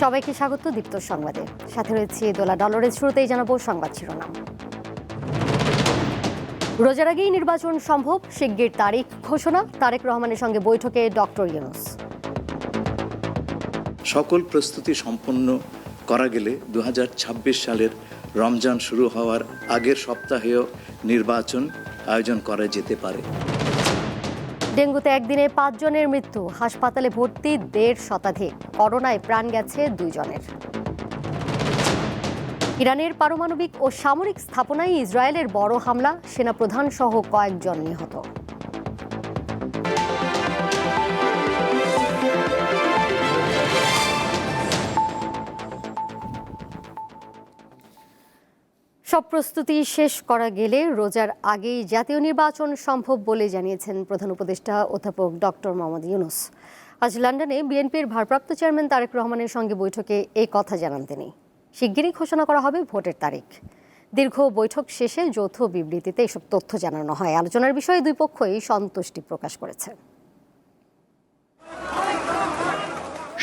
সবাইকে স্বাগত দীপ্ত সংবাদে। সাথে রয়েছে দোলা ডলরের শুরুতেই জানাব সংবাদ শিরোনাম। রোজার আগেই নির্বাচন সম্ভব, শিগগির তারিখ ঘোষণা, তারেক রহমানের সঙ্গে বৈঠকে ডক্টর ইউনুস। সকল প্রস্তুতি সম্পন্ন করা গেলে দু হাজার ছাব্বিশ সালের রমজান শুরু হওয়ার আগের সপ্তাহেও নির্বাচন আয়োজন করা যেতে পারে। ডেঙ্গুতে একদিনে পাঁচজনের মৃত্যু। হাসপাতালে ভর্তি দেড় শতাধিক। করোনায় প্রাণ গেছে দুইজনের। ইরানের পারমাণবিক ও সামরিক স্থাপনায় ইসরায়েলের বড় হামলা। সেনাপ্রধান সহ কয়েকজন নিহত। সব প্রস্তুতি শেষ করা গেলে রোজার আগেই জাতীয় নির্বাচন সম্ভব বলে জানিয়েছেন প্রধান উপদেষ্টা অধ্যাপক ডক্টর মোহাম্মদ ইউনুস। আজ লন্ডনে বিএনপির ভারপ্রাপ্ত চেয়ারম্যান তারেক রহমানের সঙ্গে বৈঠকে এই কথা জানান তিনি। শিগগিরই ঘোষণা করা হবে ভোটের তারিখ। দীর্ঘ বৈঠক শেষে যৌথ বিবৃতিতে এসব তথ্য জানানো হয়। আলোচনার বিষয়ে দুই পক্ষই সন্তুষ্টি প্রকাশ করেছে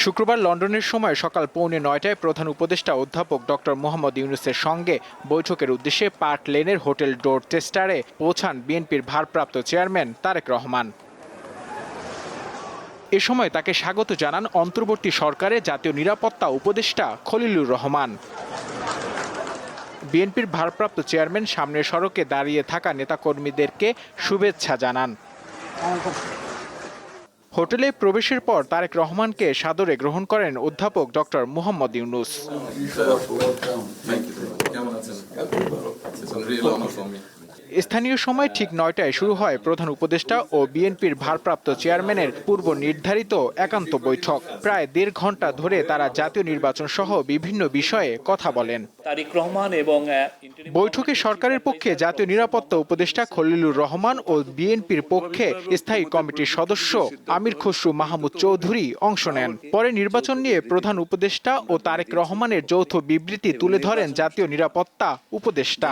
শুক্রবার লন্ডনের সময় সকাল পৌনে নয়টায় প্রধান উপদেষ্টা অধ্যাপক ডক্টর মোহাম্মদ ইউনুসের সঙ্গে বৈঠকের উদ্দেশ্যে পার্ক লেনের হোটেল ডোর টেস্টারে পৌঁছান বিএনপির ভারপ্রাপ্ত চেয়ারম্যান তারেক রহমান। এ সময় তাকে স্বাগত জানান অন্তর্বর্তী সরকারের জাতীয় নিরাপত্তা উপদেষ্টা খলিলুর রহমান। বিএনপির ভারপ্রাপ্ত চেয়ারম্যান সামনের সড়কে দাঁড়িয়ে থাকা নেতাকর্মীদেরকে শুভেচ্ছা জানান। হোটেলে প্রবেশের পর তারেক রহমানকে সাদরে গ্রহণ করেন অধ্যাপক ডক্টর মোহাম্মদ ইউনুস। স্থানীয় সময় ঠিক নয়টায় শুরু হয় প্রধান উপদেষ্টা ও বিএনপির ভারপ্রাপ্ত চেয়ারম্যানের পূর্ব নির্ধারিত একান্ত বৈঠক। প্রায় দেড় ঘণ্টা ধরে তারা জাতীয় নির্বাচন সহ বিভিন্ন বিষয়ে কথা বলেন। তারিক রহমান এবং বৈঠকে সরকারের পক্ষে জাতীয় নিরাপত্তা উপদেষ্টা খলিলুর রহমান ও বিএনপির পক্ষে স্থায়ী কমিটির সদস্য আমির খসরু মাহমুদ চৌধুরী অংশ নেন। পরে নির্বাচন নিয়ে প্রধান উপদেষ্টা ও তারেক রহমানের যৌথ বিবৃতি তুলে ধরেন জাতীয় নিরাপত্তা উপদেষ্টা।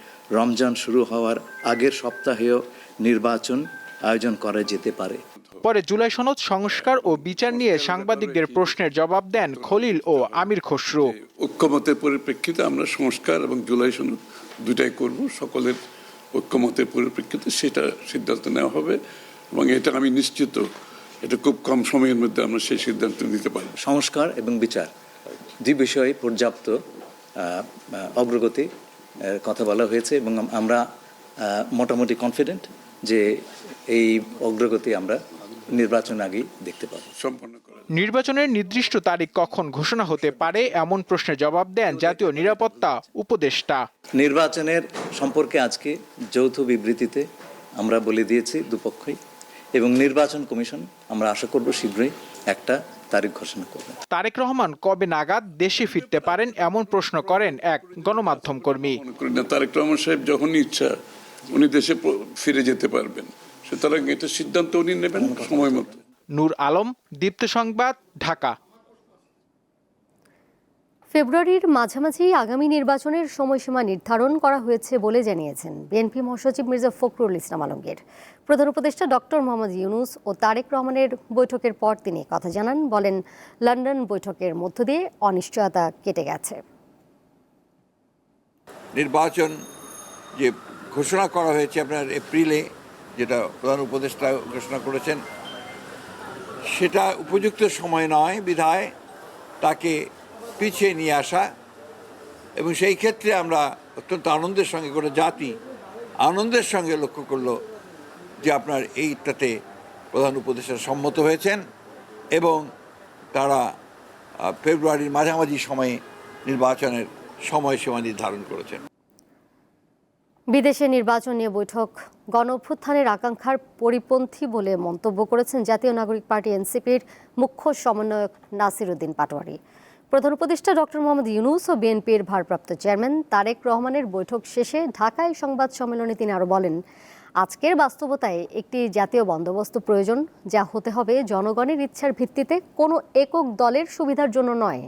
রমজান শুরু হওয়ার আগের সপ্তাহেও নির্বাচন আয়োজন করা যেতে পারে। পরে জুলাই সনদ সংস্কার ও বিচার নিয়ে সাংবাদিকদের প্রশ্নের জবাব দেন খলিল ও আমির খসরু। ঐক্যমতের পরিপ্রেক্ষিতে আমরা সংস্কার এবং জুলাই সনদ দুটাই করব। সকলের ঐক্যমতের পরিপ্রেক্ষিতে সেটা সিদ্ধান্ত নেওয়া হবে এবং এটা আমি নিশ্চিত এটা খুব কম সময়ের মধ্যে আমরা সেই সিদ্ধান্ত নিতে পারব। সংস্কার এবং বিচার দুই বিষয়ে পর্যাপ্ত অগ্রগতি কথা বলা হয়েছে এবং আমরা মোটামুটি কনফিডেন্ট যে এই অগ্রগতি আমরা নির্বাচন আগেই দেখতে পাবো। সম্পন্ন নির্বাচনের নির্দিষ্ট তারিখ কখন ঘোষণা হতে পারে এমন প্রশ্নের জবাব দেন জাতীয় নিরাপত্তা উপদেষ্টা। নির্বাচনের সম্পর্কে আজকে যৌথ বিবৃতিতে আমরা বলে দিয়েছি দুপক্ষই এবং নির্বাচন কমিশন আমরা আশা করব শীঘ্রই একটা তারিখ ঘোষণা করবে তারেক রহমান কবে নাগাদ দেশে ফিরতে পারেন এমন প্রশ্ন করেন এক গণমাধ্যম কর্মী। তারেক রহমান সাহেব যখন ইচ্ছা উনি দেশে ফিরে যেতে পারবেন। সুতরাং এটা সিদ্ধান্ত উনি নেবেন সময় মতো। নূর আলম দীপ্ত সংবাদ ঢাকা। ফেব্রুয়ারির মাঝামাঝি আগামী নির্বাচনের সময়সীমা নির্ধারণ করা হয়েছে বলে জানিয়েছেন বিএনপি মহাসচিব মির্জা ফখরুল ইসলাম আলমগীর। প্রধান উপদেষ্টা ডক্টর মোহাম্মদ ইউনুস ও তারেক রহমানের বৈঠকের পর তিনি কথা জানান। বলেন, লন্ডন বৈঠকের মধ্য দিয়ে অনিশ্চয়তা কেটে গেছে। নির্বাচন যে ঘোষণা করা হয়েছে আপনার এপ্রিলে, যেটা প্রধান উপদেষ্টা ঘোষণা করেছেন, সেটা উপযুক্ত সময় নয় বিধায় তাকে পিছিয়ে নিয়ে আসা এবং সেই ক্ষেত্রে আমরা অত্যন্ত আনন্দের সঙ্গে করে জাতি আনন্দের সঙ্গে লক্ষ্য করল যে আপনার এইটাতে প্রধান উপদেষ্টা সম্মত হয়েছেন এবং তারা ফেব্রুয়ারির মাঝামাঝি সময়ে নির্বাচনের সময়সীমা নির্ধারণ করেছেন। বিদেশে নির্বাচন নিয়ে বৈঠক। গণ অভ্যুত্থানের আকাঙ্ক্ষার পরিপন্থী বলে মন্তব্য করেছেন জাতীয় নাগরিক পার্টি এনসিপির মুখ্য সমন্বয়ক নাসির উদ্দিন পাটোয়ারি। প্রধান উপদেষ্টা ডক্টর মোহাম্মদ ইউনুস ও বিএনপির ভারপ্রাপ্ত চেয়ারম্যান তারেক রহমানের বৈঠক শেষে ঢাকায় সংবাদ সম্মেলনে তিনি আরও বলেন আজকের বাস্তবতায় একটি জাতীয় বন্দোবস্ত প্রয়োজন, যা হতে হবে জনগণের ইচ্ছার ভিত্তিতে কোনো একক দলের সুবিধার জন্য নয়।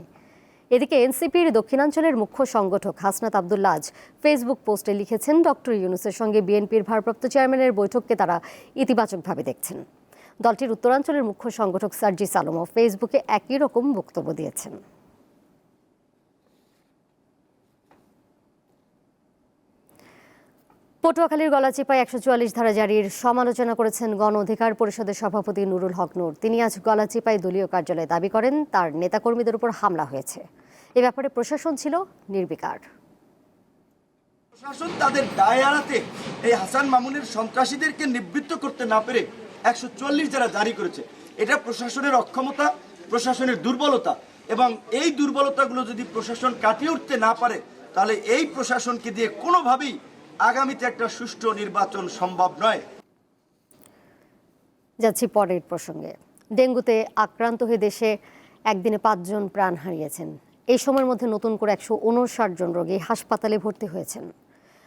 এদিকে এনসিপির দক্ষিণাঞ্চলের মুখ্য সংগঠক হাসনাত আবদুল্লাহ আজ ফেসবুক পোস্টে লিখেছেন, ডক্টর ইউনুসের সঙ্গে বিএনপির ভারপ্রাপ্ত চেয়ারম্যানের বৈঠককে তারা ইতিবাচকভাবে দেখছেন। দলটির উত্তরাঞ্চলের মুখ্য সংগঠক সার্জি আলমও ফেসবুকে একই রকম বক্তব্য দিয়েছেন। পটুয়াখালীর গলাচিপায় একশো চুয়াল্লিশ ধারা জারির সমালোচনা করেছেন গণ অধিকার পরিষদের সভাপতি নুরুল হক নূর। তিনি আজ গলাচিপায় দলীয় কার্যালয়ে দাবি করেন, তার নেতাকর্মীদের উপর হামলা হয়েছে। এ ব্যাপারে প্রশাসন ছিল নির্বিকার। প্রশাসন তাদের দায় এড়াতে এই হাসান মামুনের সন্ত্রাসীদেরকে নিবৃত্ত করতে না পেরে একশো চল্লিশ যারা জারি করেছে। এটা প্রশাসনের অক্ষমতা, প্রশাসনের দুর্বলতা এবং এই দুর্বলতাগুলো যদি প্রশাসন কাটিয়ে উঠতে না পারে, তাহলে এই প্রশাসনকে দিয়ে কোনোভাবেই আগামীতে একটা সুষ্ঠু নির্বাচন সম্ভব নয়। যাচ্ছি পরের প্রসঙ্গে। ডেঙ্গুতে আক্রান্ত হয়ে দেশে একদিনে পাঁচজন প্রাণ হারিয়েছেন। এই সময়ের মধ্যে নতুন করে একশো উনষাট জন রোগী হাসপাতালে ভর্তি হয়েছেন।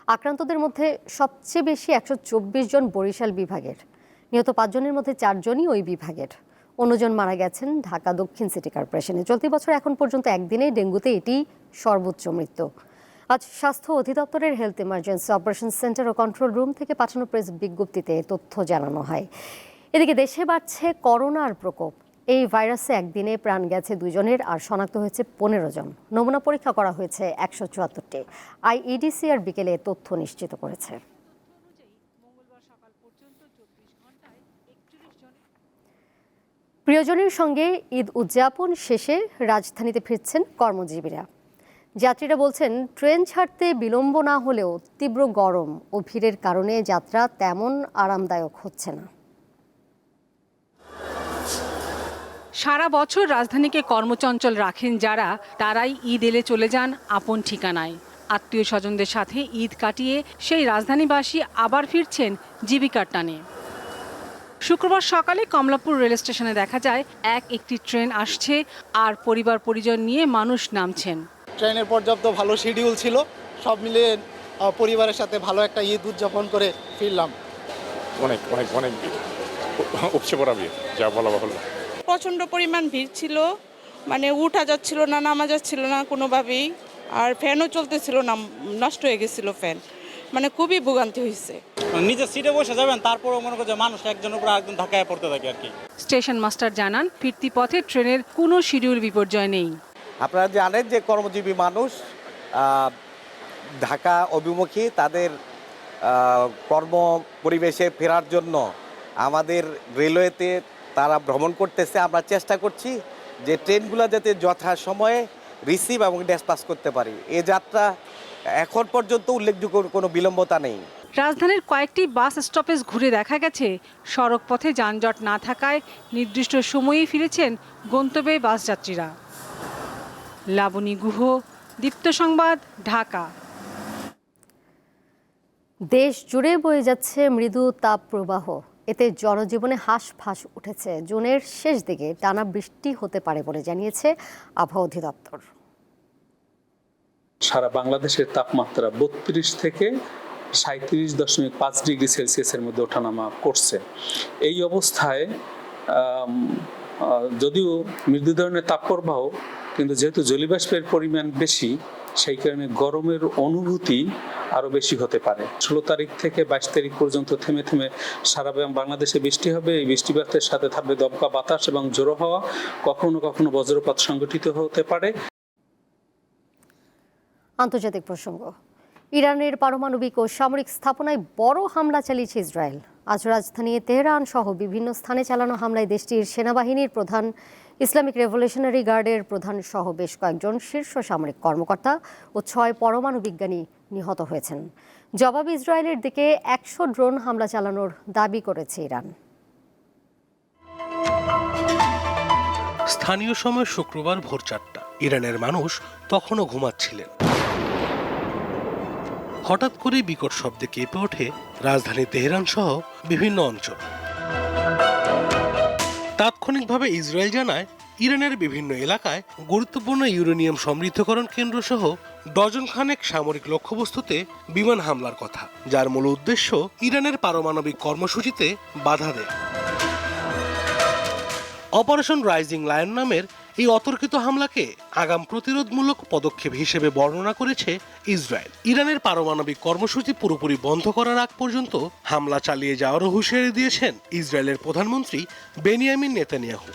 আক্রান্তদের মধ্যে সবচেয়ে বেশি একশো চব্বিশ জন বরিশাল বিভাগের। নিহত পাঁচজনের মধ্যে চারজনই ওই বিভাগের। অন্যজন মারা গেছেন ঢাকা দক্ষিণ সিটি কর্পোরেশনে। চলতি বছর এখন পর্যন্ত একদিনে ডেঙ্গুতে এটি সর্বোচ্চ মৃত্যু। আজ স্বাস্থ্য অধিদপ্তরের হেলথ ইমার্জেন্সি অপারেশন সেন্টার ও কন্ট্রোল রুম থেকে পাঠানো প্রেস বিজ্ঞপ্তিতে তথ্য জানানো হয়। এদিকে দেশে বাড়ছে করোনার প্রকোপ। এই ভাইরাসে একদিনে প্রাণ গেছে দুজনের আর শনাক্ত হয়েছে পনেরো জন। নমুনা পরীক্ষা করা হয়েছে একশো চুয়াত্তরটি। আইইডিসি আর বিকেলে তথ্য নিশ্চিত করেছে। প্রিয়জনের সঙ্গে ঈদ উদযাপন শেষে রাজধানীতে ফিরছেন কর্মজীবীরা। যাত্রীরা বলছেন, ট্রেন ছাড়তে বিলম্ব না হলেও তীব্র গরম ও ভিড়ের কারণে যাত্রা তেমন আরামদায়ক হচ্ছে না। সারা বছর রাজধানীকে কর্মচঞ্চল রাখেন যারা, তারাই ঈদ এলে চলে যান আপন ঠিকানায়। আত্মীয় স্বজনদের সাথে ঈদ কাটিয়ে সেই রাজধানীবাসী আবার ফিরছেন জীবিকার টানে। শুক্রবার সকালে কমলাপুর রেল স্টেশনে দেখা যায় এক একটি ট্রেন আসছে আর পরিবার পরিজন নিয়ে মানুষ নামছেন। ট্রেনের পর্যাপ্ত ভালো শিডিউল ছিল। সব মিলিয়ে আহ, পরিবারের সাথে ভালো একটা ঈদ উদযাপন করে ফিরলাম। অনেক অনেক অনেক উপচে পড়া ভিড় যা বলা বাহুল্য। প্রচণ্ড পরিমাণ ভিড় ছিল। মানে উঠা যাচ্ছিল না নামা যাচ্ছিল না কোনোভাবেই। আর ফ্যানও চলতেছিল না নষ্ট হয়ে গেছিল ফ্যান মানে খুবই ভোগান্তি হয়েছে। নিজের সিটে বসে যাবেন তারপরেও মনে করছে মানুষ একজনের উপর একদম ধাক্কায় পড়তে থাকে আর কি। স্টেশন মাস্টার জানান ফিরতি পথে ট্রেনের কোনো শিডিউল বিপর্যয় নেই। আপনারা জানেন যে কর্মজীবী মানুষ ঢাকা অভিমুখী তাদের কর্ম পরিবেশে ফেরার জন্য আমাদের রেলওয়েতে তারা ভ্রমণ করতেছে। আমরা চেষ্টা করছি যে ট্রেনগুলো যাতে যথা সময়ে রিসিভ এবং ডেসপাস করতে পারি। এ যাত্রা এখন পর্যন্ত উল্লেখযোগ্য কোনো বিলম্বতা নেই। রাজধানীর কয়েকটি বাস স্টপেজ ঘুরে দেখা গেছে। সড়ক পথে যানজট না থাকায় নির্দিষ্ট সময়েই ফিরেছেন গন্তব্যে বাস যাত্রীরা লাবণী গুহ দীপ্ত সংবাদ ঢাকা। দেশ জুড়ে বয়ে যাচ্ছে মৃদু তাপ প্রবাহ এতে জনজীবনে হাঁস ফাঁস উঠেছে। জুনের শেষ দিকে টানা বৃষ্টি হতে পারে বলে জানিয়েছে আবহাওয়া অধিদপ্তর। সারা বাংলাদেশের তাপমাত্রা বত্রিশ থেকে সাঁত্রিশ দশমিক পাঁচ ডিগ্রি সেলসিয়াসের মধ্যে ওঠানামা করছে। এই অবস্থায় আহ, যদিও মৃদু ধরনের তাপপ্রবাহ কিন্তু যেহেতু জলীয়বাষ্পের পরিমাণ বেশি, সেই কারণে গরমের অনুভূতি আরও বেশি হতে পারে। ষোলো তারিখ থেকে বাইশ তারিখ পর্যন্ত থেমে থেমে সারা বাংলাদেশে বৃষ্টি হবে। এই বৃষ্টিপাতের সাথে থাকবে দমকা বাতাস এবং জোরো হওয়া। কখনো কখনো বজ্রপাত সংঘটিত হতে পারে। আন্তর্জাতিক প্রসঙ্গ। ইরানের পারমাণবিক ও সামরিক স্থাপনায় বড় হামলা চালিয়েছে ইসরায়েল। আজ রাজধানী তেহরান সহ বিভিন্ন স্থানে চালানো হামলায় দেশটির সেনাবাহিনীর প্রধান ইসলামিক রেভলিউশনারি গার্ডের প্রধান সহ বেশ কয়েকজন শীর্ষ সামরিক কর্মকর্তা ও ছয় পরমাণু বিজ্ঞানী নিহত হয়েছেন। জবাব ইসরায়েলের দিকে একশো ড্রোন হামলা চালানোর দাবি করেছে ইরান। স্থানীয় সময় শুক্রবার ভোর চারটা। ইরানের মানুষ তখনও ঘুমাচ্ছিলেন। হঠাৎ করেই বিকট শব্দে কেঁপে ওঠে রাজধানী তেহরান সহ বিভিন্ন অঞ্চল। তাৎক্ষণিকভাবে ইসরায়েল জানায়, ইরানের বিভিন্ন এলাকায় গুরুত্বপূর্ণ ইউরেনিয়াম সমৃদ্ধকরণ কেন্দ্র সহ ডজন খানেক সামরিক লক্ষ্যবস্তুতে বিমান হামলার কথা, যার মূল উদ্দেশ্য ইরানের পারমাণবিক কর্মসূচিতে বাধা দেয়। অপারেশন রাইজিং লায়ন নামের এই অতর্কিত হামলাকে আগাম প্রতিরোধমূলক পদক্ষেপ হিসেবে বর্ণনা করেছে ইসরায়েল। ইরানের পারমাণবিক কর্মসূচি পুরোপুরি বন্ধ করার আগ পর্যন্ত হামলা চালিয়ে যাওয়ারও হুঁশিয়ারি দিয়েছেন ইসরায়েলের প্রধানমন্ত্রী বেনিয়ামিন নেতানিয়াহু।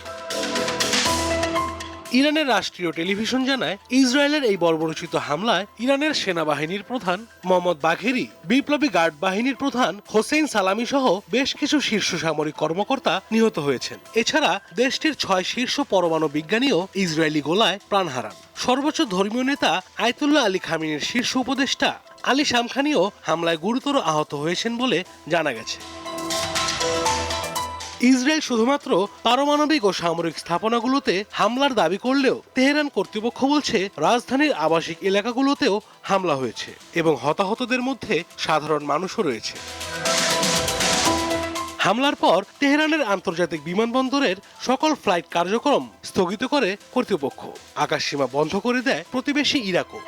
ইরানের রাষ্ট্রীয় টেলিভিশন জানায়, ইসরায়েলের এই বর্বরোচিত হামলায় ইরানের সেনাবাহিনীর প্রধান মোহাম্মদ বাঘেরি বিপ্লবী গার্ড বাহিনীর প্রধান হোসেন সালামি সহ বেশ কিছু শীর্ষ সামরিক কর্মকর্তা নিহত হয়েছেন। এছাড়া দেশটির ছয় শীর্ষ পরমাণু বিজ্ঞানীও ইসরায়েলি গোলায় প্রাণ হারান। সর্বোচ্চ ধর্মীয় নেতা আয়তুল্লাহ আলী খামিনের শীর্ষ উপদেষ্টা আলী শামখানিও হামলায় গুরুতর আহত হয়েছেন বলে জানা গেছে। ইসরায়েল শুধুমাত্র পারমাণবিক ও সামরিক স্থাপনাগুলোতে হামলার দাবি করলেও তেহরান কর্তৃপক্ষ বলছে রাজধানীর আবাসিক এলাকাগুলোতেও হামলা হয়েছে এবং হতাহতদের মধ্যে সাধারণ মানুষও রয়েছে। হামলার পর তেহরানের আন্তর্জাতিক বিমানবন্দরের সকল ফ্লাইট কার্যক্রম স্থগিত করে কর্তৃপক্ষ। আকাশসীমা বন্ধ করে দেয় প্রতিবেশী ইরাকও।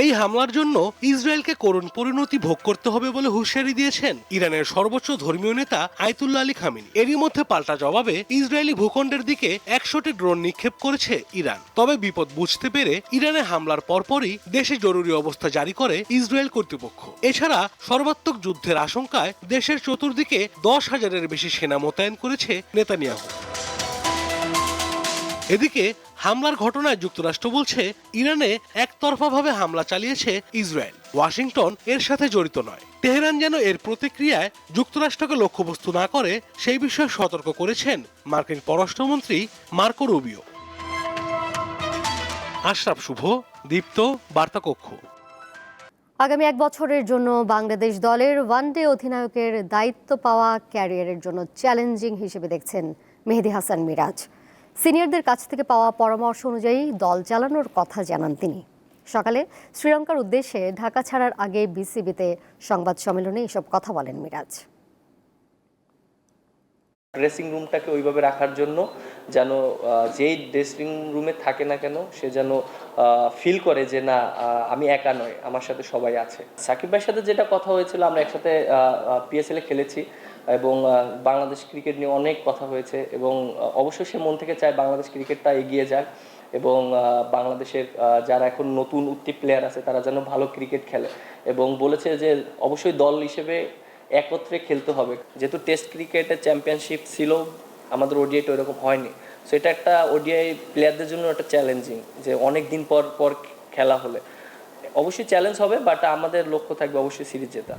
এই হামলার জন্য ইসরায়েলকে করুণ পরিণতি ভোগ করতে হবে বলে হুঁশিয়ারি দিয়েছেন ইরানের সর্বোচ্চ ধর্মীয় নেতা আয়তুল্লাহ আলী খামিনি। এরই মধ্যে পাল্টা জবাবে ইসরায়েলি ভূখণ্ডের দিকে একশোটি ড্রোন নিক্ষেপ করেছে ইরান। তবে বিপদ বুঝতে পেরে ইরানে হামলার পরপরই দেশে জরুরি অবস্থা জারি করে ইসরায়েল কর্তৃপক্ষ। এছাড়া সর্বাত্মক যুদ্ধের আশঙ্কায় দেশের চতুর্দিকে দশ হাজারের বেশি সেনা মোতায়েন করেছে নেতানিয়াহু। এদিকে হামলার ঘটনায় যুক্তরাষ্ট্র বলছে, ইরানে একতরফাভাবে হামলা চালিয়েছে ইসরায়েল। ওয়াশিংটন এর সাথে জড়িত নয়। তেহরান যেন এর প্রতিক্রিয়ায় যুক্তরাষ্ট্রকে লক্ষ্যবস্তু না করে, সেই বিষয়ে সতর্ক করেছেন মার্কিন পররাষ্ট্রমন্ত্রী মার্কো রুবিও। আশরাফ শুভ, দীপ্ত বার্তা কক্ষ আগামী এক বছরের জন্য বাংলাদেশ দলের ওয়ানডে অধিনায়কের দায়িত্ব পাওয়া ক্যারিয়ারের জন্য চ্যালেঞ্জিং হিসেবে দেখছেন মেহেদি হাসান মিরাজ। সিনিয়রদের কাছ থেকে পাওয়া পরামর্শ অনুযায়ী দল চালানোর কথা জানান তিনি। সকালে শ্রীলঙ্কার উদ্দেশ্যে ঢাকা ছাড়ার আগে বিসিবিতে সংবাদ সম্মেলনে এসব কথা বলেন মিরাজ। ড্রেসিং রুমটাকে ওইভাবে রাখার জন্য যেন যেই ড্রেসিং রুমে থাকে না কেন সে যেন ফিল করে যে না আমি একা নয়, আমার সাথে সবাই আছে। সাকিব ভাইয়ের সাথে যেটা কথা হয়েছিল, আমরা একসাথে পিএসএল এ খেলেছি। এবং বাংলাদেশ ক্রিকেট নিয়ে অনেক কথা হয়েছে এবং অবশ্যই সে মন থেকে চায় বাংলাদেশ ক্রিকেটটা এগিয়ে যাক এবং বাংলাদেশের যারা এখন নতুন উত্তি প্লেয়ার আছে তারা যেন ভালো ক্রিকেট খেলে এবং বলেছে যে অবশ্যই দল হিসেবে একত্রে খেলতে হবে। যেহেতু টেস্ট ক্রিকেটের চ্যাম্পিয়নশিপ ছিল, আমাদের ওডিআইটা ওইরকম হয়নি। সো এটা একটা ওডিআই প্লেয়ারদের জন্য একটা চ্যালেঞ্জিং যে অনেক দিন পর পর খেলা হলে। অবশ্যই চ্যালেঞ্জ হবে বাট আমাদের লক্ষ্য থাকবে অবশ্যই সিরিজ জেতা।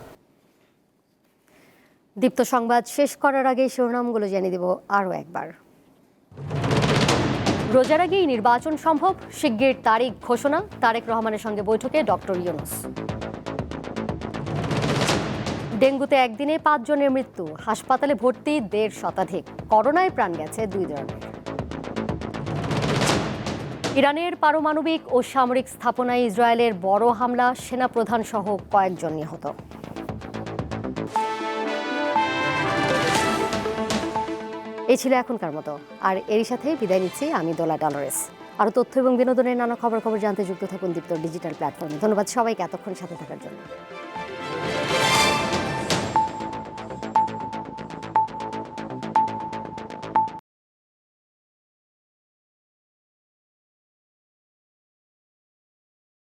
দীপ্ত সংবাদ শেষ করার আগে শিরোনামগুলো জানিয়ে দেব আরও একবার। রোজার আগেই নির্বাচন সম্ভব, শিগগির তারিখ ঘোষণা, তারেক রহমানের সঙ্গে বৈঠকে ডক্টর ইউনুস। ডেঙ্গুতে একদিনে পাঁচজনের মৃত্যু, হাসপাতালে ভর্তি দেড় শতাধিক, করোনায় প্রাণ গেছে দুই জনের ইরানের পারমাণবিক ও সামরিক স্থাপনায় ইসরায়েলের বড় হামলা, সেনাপ্রধান সহ কয়েকজন নিহত। এই ছিল এখনকার মতো। আর এরই সাথে বিদায় নিচ্ছি আমি দোলা ডলারেস। আরও তথ্য এবং বিনোদনের নানা খবর খবর জানতে যুক্ত থাকুন দীপ্ত ডিজিটাল প্ল্যাটফর্মে। ধন্যবাদ সবাইকে এতক্ষণ সাথে থাকার জন্য।